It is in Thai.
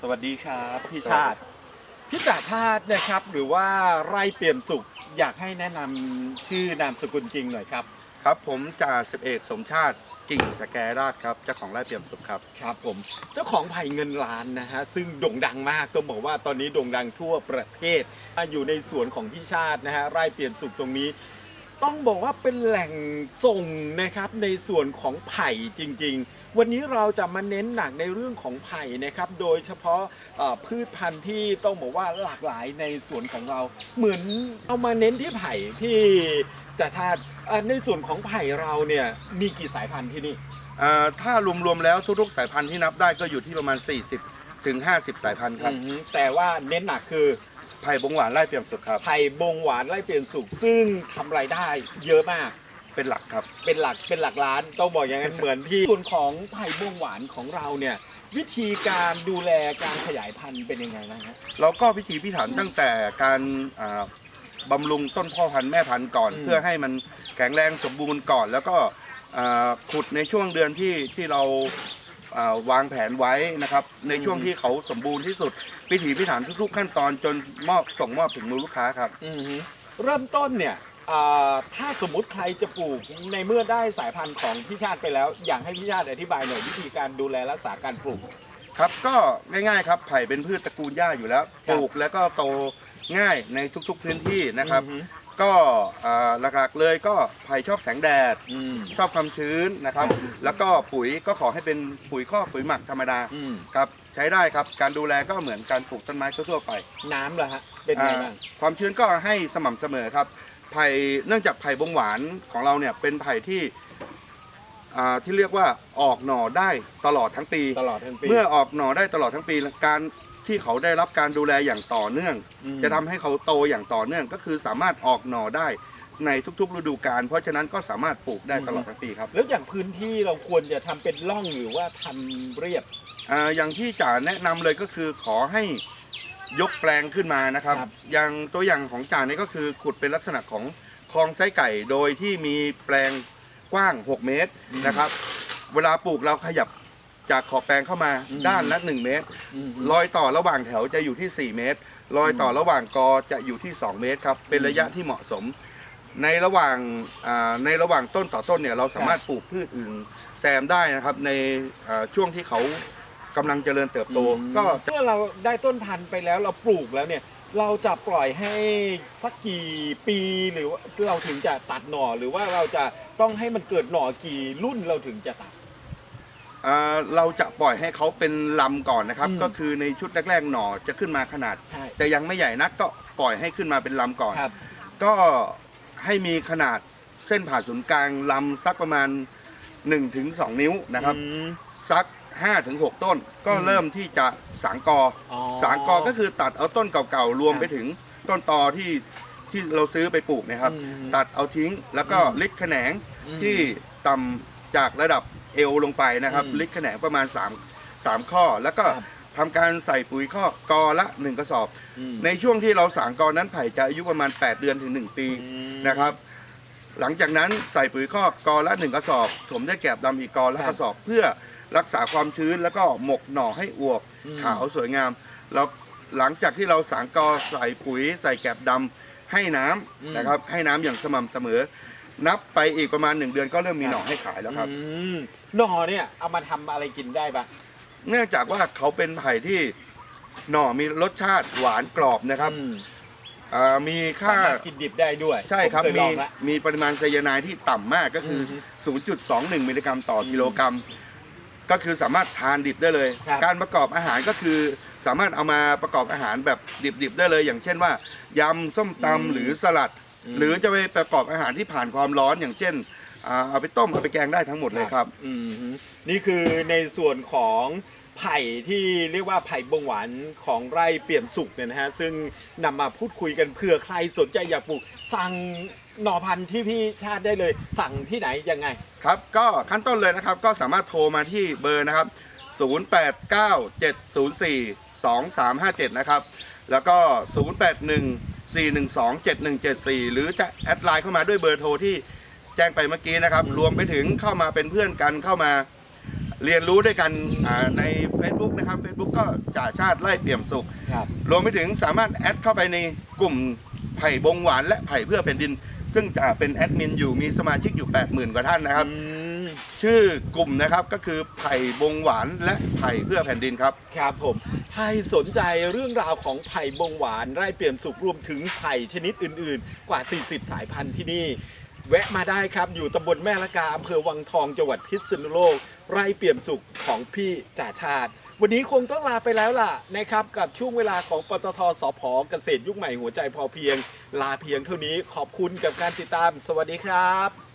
สวัสดีครับพี่ชาติ พี่จ่าชาตินะครับ หรือว่าไร่เปี่ยมสุขอยากให้แนะนำชื่อนามสกุลจริงหน่อยครับครับผมจ่าสิบเอกสมชาติกิ่งสแกราชครับเจ้าของไร่เปี่ยมสุขครับ ครับ ผมเจ้าของไผ่เงินล้านนะฮะซึ่งโด่งดังมากต้องบอกว่าตอนนี้โด่งดังทั่วประเทศอยู่ในสวนของพี่ชาตินะฮะไร่เปี่ยมสุขตรงนี้ ต้องบอกว่าเป็นแหล่งส่งนะครับในส่วนของไผ่จริง ๆ วันนี้เราจะมาเน้นหนักในเรื่องของไผ่นะครับ โดยเฉพาะเอ่อพืชพันธุ์ที่ต้องบอกว่าหลากหลายในสวนของเรา เหมือนเอามาเน้นที่ไผ่ที่จะชาติเอ่อในส่วนของไผ่เราเนี่ยมีกี่สายพันธุ์ที่นี่เอ่อถ้ารวมๆแล้วทุกๆสายพันธุ์ที่นับได้ก็อยู่ที่ประมาณ 40 ถึง 50 สายพันธุ์ครับอือฮึแต่ว่าเน้นหนักคือ ไผ่บงหวานไร่เปี่ยมสุขครับ ไผ่บงหวานไร่เปลี่ยนสุกซึ่งทำรายได้เยอะมาก เป็นหลักครับ เป็นหลักเป็นหลักล้านต้องบอกอย่างนั้นเหมือนที่ส่วนของไผ่บงหวานของเราเนี่ยวิธีการดูแลการขยายพันธุ์เป็นยังไงบ้างฮะ เราก็พิถีพิถันตั้งแต่การอ่าบำรุงต้นพ่อพันธุ์แม่พันธุ์ก่อน อืม เพื่อให้มันแข็งแรงสมบูรณ์ก่อน แล้วก็อ่าขุดในช่วงเดือนที่ที่เราอ่า วางแผนไว้นะครับ ในช่วงที่เขาสมบูรณ์ที่สุดพิถีพิถันทุกๆขั้นตอนจนมอบส่งมอบถึงมือลูกค้าครับ อือฮึเริ่มต้นเนี่ยอ่าถ้าสมมุติใครจะปลูกในเมื่อได้สายพันธุ์ของพี่ชาติไปแล้ว อยากให้พี่ชาติอธิบายหน่อยวิธีการดูแลรักษาการปลูก ครับก็ง่ายๆครับไผ่เป็นพืชตระกูลหญ้าอยู่แล้วครัปบลูกแล้วก็โตง่ายในทุกๆพื้นที่นะครับ อือฮึ ก็อ่าหลักๆเลยก็ไผ่ชอบแสงแดด อืม ชอบความชื้นนะครับครับแล้วก็ปุ๋ยก็ขอให้เป็นปุ๋ยคอกปุ๋ยหมักธรรมดาอืม ครับใช้ได้ครับ การดูแลก็เหมือนการปลูกต้นไม้ทั่วๆไป น้ำเหรอฮะ เป็นไงบ้าง อ่าความชื้นก็ให้สม่ำเสมอครับ ไผ่เนื่องจากไผ่บงหวานของเราเนี่ยเป็นไผ่ที่ อ่าที่เรียกว่าออกหน่อได้ตลอดทั้งปี ตลอดทั้งปี เมื่อออกหน่อได้ตลอดทั้งปี การที่เขาได้รับการดูแลอย่างต่อเนื่อง อืม จะทำให้เขาโตอย่างต่อเนื่อง ก็คือสามารถออกหน่อได้ในทุกๆ ฤดูกาลเพราะฉะนั้นก็สามารถปลูกได้ตลอดทั้งปีครับ แล้วอย่างพื้นที่เราควรจะทำเป็นร่องหรือว่าทำเรียบ อ่าอย่างที่จ๋าแนะนำเลยก็คือขอให้ยกแปลงขึ้นมานะครับ ครับ อย่างตัวอย่างของจ๋าเนี่ยก็คือขุดเป็นลักษณะของคลองไส้ไก่ โดยที่มีแปลง กว้าง 6 เมตรนะครับ เวลาปลูกเราขยับจากขอบแปลงเข้ามาอืมด้านละ1เมตรอืมรอยต่อระหว่างแถวจะอยู่ที่ 4 เมตร รอยต่อระหว่างกอจะอยู่ที่ 2 เมตรครับ เป็นระยะที่เหมาะสม ในระหว่างอ่าในระหว่างต้นต่อต้นเนี่ยเราสามารถปลูกพืชอื่นแซมได้นะครับ ในอ่าช่วงที่เขากำลังเจริญเติบโต ก็เมื่อเราได้ต้นพันธุ์ไปแล้วเราปลูกแล้วเนี่ย เราจะปล่อยให้สักกี่ปีหรือว่าเราถึงจะตัดหน่อหรือว่าเราจะต้องให้มันเกิดหน่อกี่รุ่นเราถึงจะตัดเราจะปล่อยให้เขาเป็นลำก่อนนะครับก็คือในชุดแรกๆหน่อจะขึ้นมาขนาดแต่ยังไม่ใหญ่นักก็ปล่อยให้ขึ้นมาเป็นลำก่อนก็ให้มีขนาดเส้นผ่าศูนย์กลางลำสักประมาณ 1-2 นิ้วนะครับ สัก 5ถึง6ต้น ก็เริ่มที่จะสางกออสางกอก็คือตัดเอาต้นเก่าๆรวมไปถึงต้นตอที่ที่เราซื้อไปปลูกนะครับตัดเอาทิ้งแล้วก็ลิดแขนงที่ต่ำจากระดับเอวลงไปนะครับลิดแขนงประมาณ3 3ข้อ แล้วก็ครัทำการใส่ปุ๋ยข้อกอละ 1 กระสอบอในช่วงที่เราสางกอนั้นไผ่จะอายุประมาณ 8 เดือนถึง 1 ปีอืมนะครับ หลังจากนั้นใส่ปุ๋ยข้อกอละหนึ่งกระสอบผมได้แกลบดำอีกกอละกระสอบเพื่อ รักษาความชื้นแล้วก็หมกหน่อให้อวบอืม ขาวสวยงามแล้วหลังจากที่เราสางกอใส่ปุ๋ย ใส่แกลบดำให้น้ำอืมนะครับให้น้ำอย่างสม่ำเสมอ นับไปอีกประมาณ 1 เดือนก็เริ่มมีครับหน่อให้ขายแล้วครับ อืมหน่อเนี่ยเอามาทำอะไรกินได้ปะ เนื่องจากว่าเขาเป็นไผ่ที่หน่อมีรสชาติหวานกรอบนะครับอืมอ่ามีค่าสามารถกินดิบได้ด้วยใช่ครับ ผมเคยลมีองละ มีปริมาณไซยาไนด์ที่ต่ำมากก็คืออม0.21 มิลลิกรัมต่ออมกิโลกรัม ก็คือสามารถทานดิบได้เลย ครับ การประกอบอาหารก็คือสามารถเอามาประกอบอาหารแบบดิบๆได้เลย อย่างเช่นว่ายำส้มตำหรือสลัด หรือจะไปประกอบอาหารที่ผ่านความร้อนอย่างเช่นอ่าเอาไปต้มเอาไปแกงได้ทั้งหมดเลยครับ อืมฮึนี่คือในส่วนของ ไผ่ที่เรียกว่าไผ่บงหวานของไร่เปี่ยมสุกเนี่ยนะฮะซึ่งนำมาพูดคุยกันเผื่อใครสนใจอยากปลูกสั่งหน่อพันธุ์ที่พี่ชาติได้เลย สั่งที่ไหนยังไง ครับก็ขั้นต้นเลยนะครับก็สามารถโทรมาที่เบอร์นะครับ 0897042357 นะครับ แล้วก็ 0814127174 หรือจะแอดไลน์เข้ามาด้วยเบอร์โทรที่แจ้งไปเมื่อกี้นะครับ รวมไปถึงเข้ามาเป็นเพื่อนกันเข้ามา เรียนรู้ด้วยกันอ่าใน Facebook นะครับ Facebook ก็จ่าชาติไล่เปี่ยมสุข ครับรวมไปถึงสามารถแอดเข้าไปในกลุ่มไผ่บงหวานและไผ่เพื่อแผ่นดิน ซึ่งจะเป็นแอดมินอยู่มีสมาชิกอยู่ 80,000 กว่าท่านนะครับ อืมชื่อกลุ่มนะครับก็คือไผ่บงหวานและไผ่เพื่อแผ่นดินครับ ครับผมใครสนใจเรื่องราวของไผ่บงหวานไร่เปี่ยมสุขรวมถึงไผ่ชนิดอื่น ๆ กว่า 40 สายพันธุ์ที่นี่ แวะมาได้ครับ อยู่ตำบลแม่ละกาอำเภอวังทองจังหวัดพิษณุโลก ไร่เปี่ยมสุขของพี่จ่าชาติ วันนี้คงต้องลาไปแล้วล่ะนะครับ กับช่วงเวลาของปตทสพเกษตรยุคใหม่หัวใจพอเพียง ลาเพียงเท่านี้ขอบคุณกับการติดตาม สวัสดีครับ